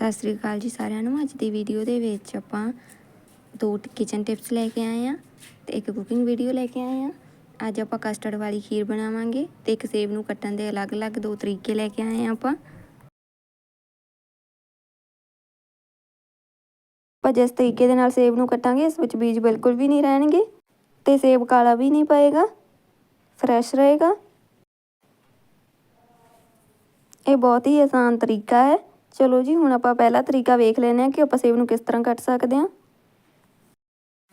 ਸਤਿ ਸ੍ਰੀ ਅਕਾਲ ਜੀ ਸਾਰਿਆਂ ਨੂੰ। ਅੱਜ ਦੀ ਵੀਡੀਓ ਦੇ ਵਿੱਚ ਆਪਾਂ ਦੋ ਕਿਚਨ ਟਿਪਸ ਲੈ ਕੇ ਆਏ ਆ ਤੇ ਇੱਕ ਕੁਕਿੰਗ ਵੀਡੀਓ ਲੈ ਕੇ ਆਏ ਆ ਅੱਜ ਆਪਾਂ ਕਸਟਰਡ ਵਾਲੀ ਖੀਰ ਬਣਾਵਾਂਗੇ ਤੇ ਇੱਕ ਸੇਬ ਨੂੰ ਕੱਟਣ ਦੇ ਅਲੱਗ-ਅਲੱਗ ਦੋ ਤਰੀਕੇ ਲੈ ਕੇ ਆਏ ਆ ਆਪਾਂ। ਆਪਾਂ ਜਿਸ ਤਰੀਕੇ ਦੇ ਨਾਲ ਸੇਬ ਨੂੰ ਕੱਟਾਂਗੇ, ਇਸ ਵਿੱਚ ਬੀਜ ਬਿਲਕੁਲ ਵੀ ਨਹੀਂ ਰਹਿਣਗੇ ਤੇ ਸੇਬ ਕਾਲਾ ਵੀ ਨਹੀਂ ਪਏਗਾ ਫਰੈਸ਼ ਰਹੇਗਾ। ਇਹ ਬਹੁਤ ਹੀ ਆਸਾਨ ਤਰੀਕਾ ਹੈ। ਚਲੋ ਜੀ, ਹੁਣ ਆਪਾਂ ਪਹਿਲਾ ਤਰੀਕਾ ਵੇਖ ਲੈਨੇ ਆ ਕਿ ਆਪਾਂ ਸੇਬ ਨੂੰ ਕਿਸ ਤਰ੍ਹਾਂ ਕੱਟ ਸਕਦੇ ਹਾਂ।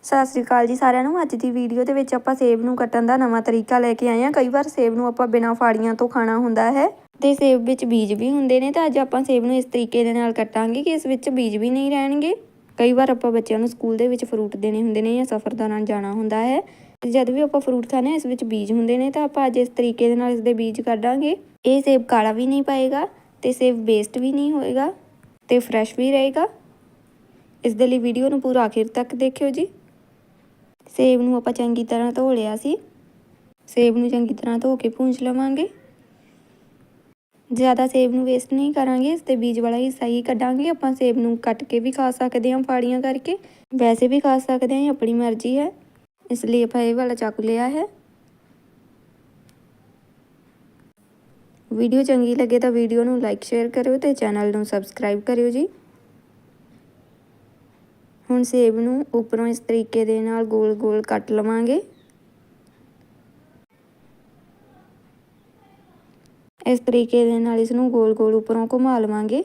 ਸਤਿ ਸ੍ਰੀ ਅਕਾਲ ਜੀ ਸਾਰਿਆਂ ਨੂੰ। ਅੱਜ ਦੀ ਵੀਡੀਓ ਦੇ ਵਿੱਚ ਆਪਾਂ ਸੇਬ ਨੂੰ ਕੱਟਣ ਦਾ ਨਵਾਂ ਤਰੀਕਾ ਲੈ ਕੇ ਆਏ ਹਾਂ। ਕਈ ਵਾਰ ਸੇਬ ਨੂੰ ਆਪਾਂ ਬਿਨਾਂ ਫਾੜੀਆਂ ਤੋਂ ਖਾਣਾ ਹੁੰਦਾ ਹੈ ਤੇ ਸੇਬ ਵਿੱਚ ਬੀਜ ਵੀ ਹੁੰਦੇ ਨੇ ਤਾਂ ਅੱਜ ਆਪਾਂ ਸੇਬ ਨੂੰ ਇਸ ਤਰੀਕੇ ਦੇ ਨਾਲ ਕੱਟਾਂਗੇ ਕਿ ਇਸ ਵਿੱਚ ਬੀਜ ਵੀ ਨਹੀਂ ਰਹਿਣਗੇ। ਕਈ ਵਾਰ ਆਪਾਂ ਬੱਚਿਆਂ ਨੂੰ ਸਕੂਲ ਦੇ ਵਿੱਚ ਫਰੂਟ ਦੇਣੇ ਹੁੰਦੇ ਨੇ ਜਾਂ ਸਫ਼ਰ ਦੌਰਾਨ ਜਾਣਾ ਹੁੰਦਾ ਹੈ। ਜਦ ਵੀ ਆਪਾਂ ਫਰੂਟ ਖਾਣੇ ਇਸ ਵਿੱਚ ਬੀਜ ਹੁੰਦੇ ਨੇ ਤਾਂ ਆਪਾਂ ਅੱਜ ਇਸ ਤਰੀਕੇ ਦੇ ਨਾਲ ਇਸ ਦੇ ਬੀਜ ਕੱਢਾਂਗੇ। ਇਹ ਸੇਬ ਕਾਲਾ ਵੀ ਨਹੀਂ ਪਾਏਗਾ। ਤੇ ਸੇਬ ਵੇਸਟ ਵੀ ਨਹੀਂ ਹੋਏਗਾ ਤੇ ਫਰੈਸ਼ ਵੀ ਰਹੇਗਾ। ਇਸ ਦੇ ਲਈ ਵੀਡੀਓ ਨੂੰ ਪੂਰਾ ਆਖਿਰ ਤੱਕ ਦੇਖਿਓ ਜੀ। ਸੇਬ ਨੂੰ ਆਪਾਂ ਚੰਗੀ ਤਰ੍ਹਾਂ ਧੋ ਲਿਆ ਸੀ। ਸੇਬ ਨੂੰ ਚੰਗੀ ਤਰ੍ਹਾਂ ਧੋ ਕੇ ਪੂੰਝ ਲਵਾਂਗੇ। ਜ਼ਿਆਦਾ ਸੇਬ ਨੂੰ ਵੇਸਟ ਨਹੀਂ ਕਰਾਂਗੇ, ਇਸ ਤੇ ਬੀਜ ਵਾਲਾ ਹਿੱਸਾ ਹੀ ਕੱਢਾਂਗੇ। ਆਪਾਂ ਸੇਬ ਨੂੰ ਕੱਟ ਕੇ ਵੀ ਖਾ ਸਕਦੇ ਹਾਂ ਫਾੜੀਆਂ ਕਰਕੇ। ਵੈਸੇ ਵੀ ਖਾ ਸਕਦੇ ਹਾਂ ਆਪਣੀ ਮਰਜ਼ੀ ਹੈ। ਇਸ ਲਈ ਆਪਾਂ ਇਹ ਵਾਲਾ ਚਾਕੂ ਲਿਆ ਹੈ। ਵੀਡੀਓ ਚੰਗੀ ਲੱਗੇ ਤਾਂ ਵੀਡੀਓ ਨੂੰ ਲਾਈਕ ਸ਼ੇਅਰ ਕਰਿਓ ਤੇ ਚੈਨਲ ਨੂੰ ਸਬਸਕ੍ਰਾਈਬ ਕਰਿਓ ਜੀ। ਹੁਣ ਸੇਬ ਨੂੰ ਉੱਪਰੋਂ ਇਸ ਤਰੀਕੇ ਦੇ ਨਾਲ ਗੋਲ-ਗੋਲ ਕੱਟ ਲਵਾਂਗੇ। ਇਸ ਤਰੀਕੇ ਦੇ ਨਾਲ ਇਸ ਨੂੰ ਗੋਲ-ਗੋਲ ਉੱਪਰੋਂ ਘੁਮਾ ਲਵਾਂਗੇ।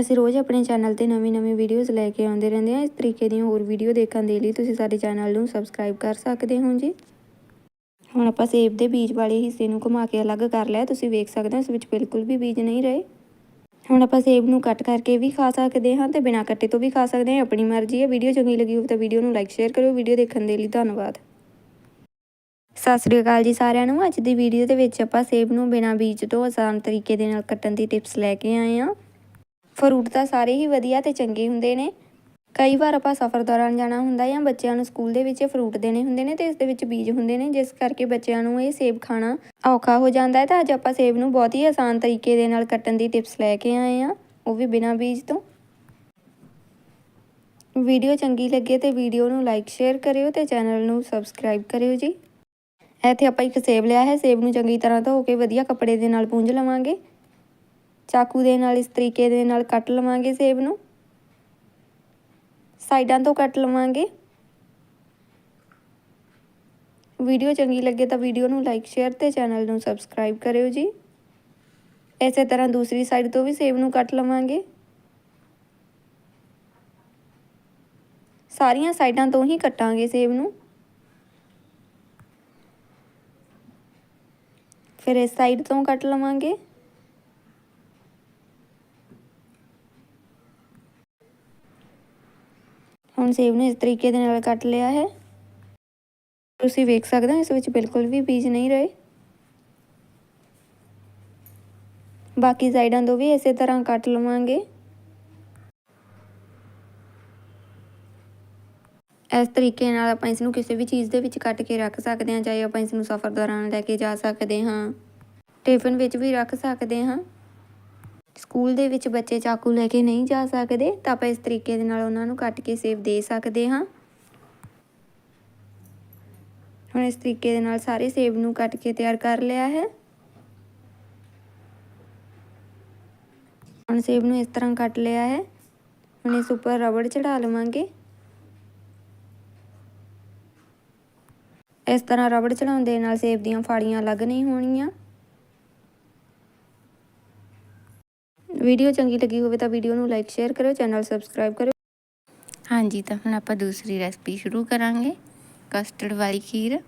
ਅਸੀਂ ਰੋਜ਼ ਆਪਣੇ ਚੈਨਲ ਤੇ ਨਵੀਂ-ਨਵੀਂ ਵੀਡੀਓਜ਼ ਲੈ ਕੇ ਆਉਂਦੇ ਰਹਿੰਦੇ ਹਾਂ। ਇਸ ਤਰੀਕੇ ਦੀਆਂ ਹੋਰ ਵੀਡੀਓ ਦੇਖਣ ਦੇ ਲਈ ਤੁਸੀਂ ਸਾਡੇ ਚੈਨਲ ਨੂੰ ਸਬਸਕ੍ਰਾਈਬ ਕਰ ਸਕਦੇ ਹੋ ਜੀ। ਹੁਣ ਆਪਾਂ ਸੇਬ ਦੇ ਬੀਜ ਵਾਲੇ ਹਿੱਸੇ ਨੂੰ ਘੁਮਾ ਕੇ ਅਲੱਗ ਕਰ ਲਿਆ। ਤੁਸੀਂ ਵੇਖ ਸਕਦੇ ਹੋ, ਇਸ ਵਿੱਚ ਬਿਲਕੁਲ ਵੀ ਬੀਜ ਨਹੀਂ ਰਹੇ। ਹੁਣ ਆਪਾਂ ਸੇਬ ਨੂੰ ਕੱਟ ਕਰਕੇ ਵੀ ਖਾ ਸਕਦੇ ਹਾਂ ਤੇ ਬਿਨਾਂ ਕੱਟੇ ਤੋਂ ਵੀ ਖਾ ਸਕਦੇ ਹਾਂ। ਆਪਣੀ ਮਰਜ਼ੀ ਹੈ। ਵੀਡੀਓ ਚੰਗੀ ਲੱਗੀ ਹੋਵੇ ਤਾਂ ਵੀਡੀਓ ਨੂੰ ਲਾਈਕ ਸ਼ੇਅਰ ਕਰਿਓ। ਵੀਡੀਓ ਦੇਖਣ ਦੇ ਲਈ ਧੰਨਵਾਦ। ਸਤਿ ਸ੍ਰੀ ਅਕਾਲ ਜੀ ਸਾਰਿਆਂ ਨੂੰ। ਅੱਜ ਦੀ ਵੀਡੀਓ ਦੇ ਵਿੱਚ ਆਪਾਂ ਸੇਬ ਨੂੰ ਬਿਨਾਂ ਬੀਜ ਤੋਂ ਆਸਾਨ ਤਰੀਕੇ ਦੇ ਨਾਲ ਕੱਟਣ ਦੀ ਟਿਪਸ ਲੈ ਕੇ ਆਏ ਹਾਂ। ਫਰੂਟ ਤਾਂ ਸਾਰੇ ਹੀ ਵਧੀਆ ਤੇ ਚੰਗੇ ਹੁੰਦੇ ਨੇ। ਕਈ ਵਾਰ ਆਪਾਂ ਸਫ਼ਰ ਦੌਰਾਨ ਜਾਣਾ ਹੁੰਦਾ ਜਾਂ ਬੱਚਿਆਂ ਨੂੰ ਸਕੂਲ ਦੇ ਵਿੱਚ ਫਰੂਟ ਦੇਣੇ ਹੁੰਦੇ ਨੇ ਤੇ ਇਸ ਦੇ ਵਿੱਚ ਬੀਜ ਹੁੰਦੇ ਨੇ, ਜਿਸ ਕਰਕੇ ਬੱਚਿਆਂ ਨੂੰ ਇਹ ਸੇਬ ਖਾਣਾ ਔਖਾ ਹੋ ਜਾਂਦਾ ਹੈ। ਤਾਂ ਅੱਜ ਆਪਾਂ ਸੇਬ ਨੂੰ ਬਹੁਤ ਹੀ ਆਸਾਨ ਤਰੀਕੇ ਦੇ ਨਾਲ ਕੱਟਣ ਦੀ ਟਿਪਸ ਲੈ ਕੇ ਆਏ ਆ ਉਹ ਵੀ ਬਿਨਾਂ ਬੀਜ ਤੋਂ। ਵੀਡੀਓ ਚੰਗੀ ਲੱਗੇ ਤੇ ਵੀਡੀਓ ਨੂੰ ਲਾਈਕ, ਸ਼ੇਅਰ ਕਰਿਓ ਤੇ ਚੈਨਲ ਨੂੰ ਸਬਸਕ੍ਰਾਈਬ ਕਰਿਓ ਜੀ। ਇੱਥੇ ਆਪਾਂ ਇੱਕ ਸੇਬ ਲਿਆ ਹੈ, ਸੇਬ ਨੂੰ ਚੰਗੀ ਤਰ੍ਹਾਂ ਧੋ ਕੇ ਵਧੀਆ ਕੱਪੜੇ ਦੇ ਨਾਲ ਪੂੰਝ ਲਵਾਂਗੇ। ਚਾਕੂ ਦੇ ਨਾਲ ਇਸ ਤਰੀਕੇ ਦੇ ਨਾਲ ਕੱਟ ਲਵਾਂਗੇ ਸੇਬ ਨੂੰ। ਸਾਈਡਾਂ ਤੋਂ ਕੱਟ ਲਵਾਂਗੇ। ਵੀਡੀਓ ਚੰਗੀ ਲੱਗੇ ਤਾਂ ਵੀਡੀਓ ਨੂੰ ਲਾਈਕ, ਸ਼ੇਅਰ ਤੇ ਚੈਨਲ ਨੂੰ ਸਬਸਕ੍ਰਾਈਬ ਕਰਿਓ ਜੀ। ਇਸੇ ਤਰ੍ਹਾਂ ਦੂਸਰੀ ਸਾਈਡ ਤੋਂ ਵੀ ਸੇਬ ਨੂੰ ਕੱਟ ਲਵਾਂਗੇ। ਸਾਰੀਆਂ ਸਾਈਡਾਂ ਤੋਂ ਹੀ ਕੱਟਾਂਗੇ ਸੇਬ ਨੂੰ। ਫਿਰ ਇਸ ਸਾਈਡ ਤੋਂ ਕੱਟ ਲਵਾਂਗੇ। ਹੁਣ ਸੇਬ ਨੂੰ ਇਸ ਤਰੀਕੇ ਦੇ ਨਾਲ ਕੱਟ ਲਿਆ ਹੈ। ਤੁਸੀਂ ਵੇਖ ਸਕਦੇ ਹੋ, ਇਸ ਵਿੱਚ ਬਿਲਕੁਲ ਵੀ ਬੀਜ ਨਹੀਂ ਰਹੇ। ਬਾਕੀ ਸਾਈਡਾਂ ਤੋਂ ਵੀ ਇਸੇ ਤਰ੍ਹਾਂ ਕੱਟ ਲਵਾਂਗੇ। ਇਸ ਤਰੀਕੇ ਨਾਲ ਆਪਾਂ ਇਸ ਨੂੰ ਕਿਸੇ ਵੀ ਚੀਜ਼ ਦੇ ਵਿੱਚ ਕੱਟ ਕੇ ਰੱਖ ਸਕਦੇ ਹਾਂ, ਚਾਹੇ ਆਪਾਂ ਇਸ ਨੂੰ ਸਫ਼ਰ ਦੌਰਾਨ ਲੈ ਕੇ ਜਾ ਸਕਦੇ ਹਾਂ। ਟਿਫਨ ਵਿੱਚ ਵੀ ਰੱਖ ਸਕਦੇ ਹਾਂ। ਸਕੂਲ ਦੇ ਵਿੱਚ ਬੱਚੇ ਚਾਕੂ ਲੈ ਕੇ ਨਹੀਂ ਜਾ ਸਕਦੇ, ਤਾਂ ਆਪਾਂ ਇਸ ਤਰੀਕੇ ਦੇ ਨਾਲ ਉਹਨਾਂ ਨੂੰ ਕੱਟ ਕੇ ਸੇਬ ਦੇ ਸਕਦੇ ਹਾਂ। ਹੁਣ ਇਸ ਤਰੀਕੇ ਦੇ ਨਾਲ ਸਾਰੇ ਸੇਬ ਨੂੰ ਕੱਟ ਕੇ ਤਿਆਰ ਕਰ ਲਿਆ ਹੈ। ਹੁਣ ਸੇਬ ਨੂੰ ਇਸ ਤਰ੍ਹਾਂ ਕੱਟ ਲਿਆ ਹੈ। ਹੁਣ ਇਸ ਉੱਪਰ ਰਬੜ ਚੜਾ ਲਵਾਂਗੇ। ਇਸ ਤਰ੍ਹਾਂ ਰਬੜ ਚੜਾਉਣ ਦੇ ਨਾਲ ਸੇਬ ਦੀਆਂ ਫਾੜੀਆਂ ਅਲੱਗ ਨਹੀਂ ਹੋਣੀਆਂ। ਵੀਡੀਓ ਚੰਗੀ ਲੱਗੀ ਹੋਵੇ ਤਾਂ ਵੀਡੀਓ ਨੂੰ ਲਾਈਕ ਸ਼ੇਅਰ ਕਰਿਓ ਚੈਨਲ ਸਬਸਕ੍ਰਾਈਬ ਕਰਿਓ। ਹਾਂਜੀ ਤਾਂ ਹੁਣ ਆਪਾਂ ਦੂਸਰੀ ਰੈਸਪੀ ਸ਼ੁਰੂ ਕਰਾਂਗੇ ਕਸਟਰਡ ਵਾਲੀ ਖੀਰ।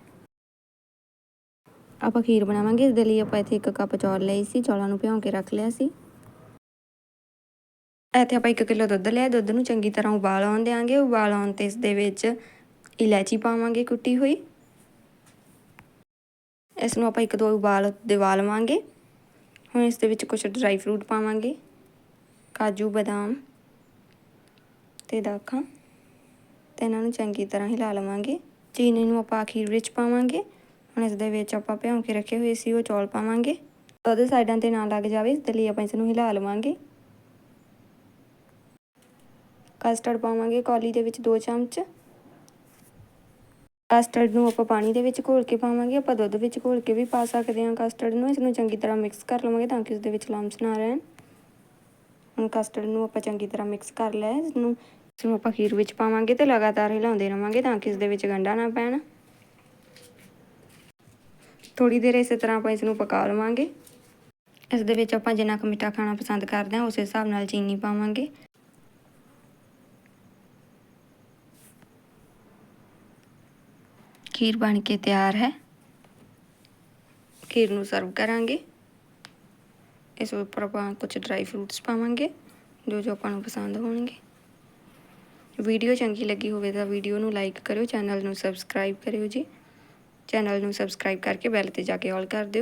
ਆਪਾਂ ਖੀਰ ਬਣਾਵਾਂਗੇ ਇਸ ਦੇ ਲਈ ਆਪਾਂ ਇੱਥੇ 1 ਕੱਪ ਚੌਲ ਲਏ ਸੀ ਚੌਲਾਂ ਨੂੰ ਭਿਉਂ ਕੇ ਰੱਖ ਲਿਆ ਸੀ। ਇੱਥੇ ਆਪਾਂ 1 ਕਿਲੋ ਦੁੱਧ ਲਿਆ ਦੁੱਧ ਨੂੰ ਚੰਗੀ ਤਰ੍ਹਾਂ ਉਬਾਲ ਆਉਣ ਦੇਾਂਗੇ ਉਬਾਲ ਆਉਣ ਤੇ ਇਸ ਦੇ ਵਿੱਚ ਇਲਾਚੀ ਪਾਵਾਂਗੇ ਕੁੱਟੀ ਹੋਈ। ਇਸ ਨੂੰ ਆਪਾਂ ਇੱਕ ਦੋ ਉਬਾਲ ਦਿਵਾ ਲਵਾਂਗੇ। ਹੁਣ ਇਸ ਦੇ ਵਿੱਚ ਕੁਝ ਡਰਾਈ ਫਰੂਟ ਪਾਵਾਂਗੇ। ਕਾਜੂ, ਬਦਾਮ ਤੇ ਦਾਖਾਂ। ਤੇ ਇਹਨਾਂ ਨੂੰ ਚੰਗੀ ਤਰ੍ਹਾਂ ਹਿਲਾ ਲਵਾਂਗੇ। ਚੀਨੀ ਨੂੰ ਆਪਾਂ ਅਖੀਰ ਵਿੱਚ ਪਾਵਾਂਗੇ। ਹੁਣ ਇਸ ਦੇ ਵਿੱਚ ਆਪਾਂ ਭਿਉਂ ਕੇ ਰੱਖੇ ਹੋਏ ਸੀ, ਉਹ ਚੌਲ ਪਾਵਾਂਗੇ। ਉਹਦੇ ਸਾਈਡਾਂ ਤੇ ਨਾ ਲੱਗ ਜਾਵੇ, ਇਸ ਲਈ ਆਪਾਂ ਇਸ ਨੂੰ ਹਿਲਾ ਲਵਾਂਗੇ। ਕਸਟਰਡ ਪਾਵਾਂਗੇ, ਕੌਲੀ ਦੇ ਵਿੱਚ 2 ਚਮਚ। ਕਸਟਰਡ ਨੂੰ ਆਪਾਂ ਪਾਣੀ ਦੇ ਵਿੱਚ ਘੋਲ ਕੇ ਪਾਵਾਂਗੇ, ਆਪਾਂ ਦੁੱਧ ਵਿੱਚ ਘੋਲ ਕੇ ਵੀ ਪਾ ਸਕਦੇ ਹਾਂ ਕਸਟਰਡ ਨੂੰ ਇਸ ਨੂੰ ਚੰਗੀ ਤਰ੍ਹਾਂ ਮਿਕਸ ਕਰ ਲਵਾਂਗੇ ਤਾਂ ਕਿ ਉਸ ਦੇ ਵਿੱਚ ਲੰਮਸ ਨਾ ਰਹਿਣ। ਹੁਣ ਕਸਟਰਡ ਨੂੰ ਆਪਾਂ ਚੰਗੀ ਤਰ੍ਹਾਂ ਮਿਕਸ ਕਰ ਲਿਆ ਇਸ ਨੂੰ ਇਸ ਨੂੰ ਆਪਾਂ ਖੀਰ ਵਿੱਚ ਪਾਵਾਂਗੇ ਤੇ ਲਗਾਤਾਰ ਹਿਲਾਉਂਦੇ ਰਵਾਂਗੇ ਤਾਂ ਕਿ ਇਸ ਦੇ ਵਿੱਚ ਗੰਢਾ ਨਾ ਪੈਣ। ਥੋੜੀ ਦੇਰ ਇਸੇ ਤਰ੍ਹਾਂ ਆਪਾਂ ਇਸ ਨੂੰ ਪਕਾ ਲਵਾਂਗੇ। ਇਸ ਦੇ ਵਿੱਚ ਆਪਾਂ ਜਿੰਨਾ ਕੁ ਮਿੱਠਾ ਖਾਣਾ ਪਸੰਦ ਕਰਦੇ ਹਾਂ, ਉਸ ਹਿਸਾਬ ਨਾਲ ਚੀਨੀ ਪਾਵਾਂਗੇ। ਖੀਰ ਬਣ ਕੇ ਤਿਆਰ ਹੈ। ਖੀਰ ਨੂੰ ਸਰਵ ਕਰਾਂਗੇ। ਇਸ ਉੱਪਰ ਆਪਾਂ ਕੁਝ ਡਰਾਈ ਫਰੂਟਸ ਪਾਵਾਂਗੇ, ਜੋ ਜੋ ਆਪਾਂ ਨੂੰ ਪਸੰਦ ਹੋਣਗੇ। ਵੀਡੀਓ ਚੰਗੀ ਲੱਗੀ ਹੋਵੇ ਤਾਂ ਵੀਡੀਓ ਨੂੰ ਲਾਈਕ ਕਰਿਓ ਚੈਨਲ ਨੂੰ ਸਬਸਕ੍ਰਾਈਬ ਕਰਿਓ ਜੀ। ਚੈਨਲ ਨੂੰ ਸਬਸਕ੍ਰਾਈਬ ਕਰਕੇ ਬੈਲ ਤੇ ਜਾ ਕੇ ਆਲ ਕਰ ਦਿਓ।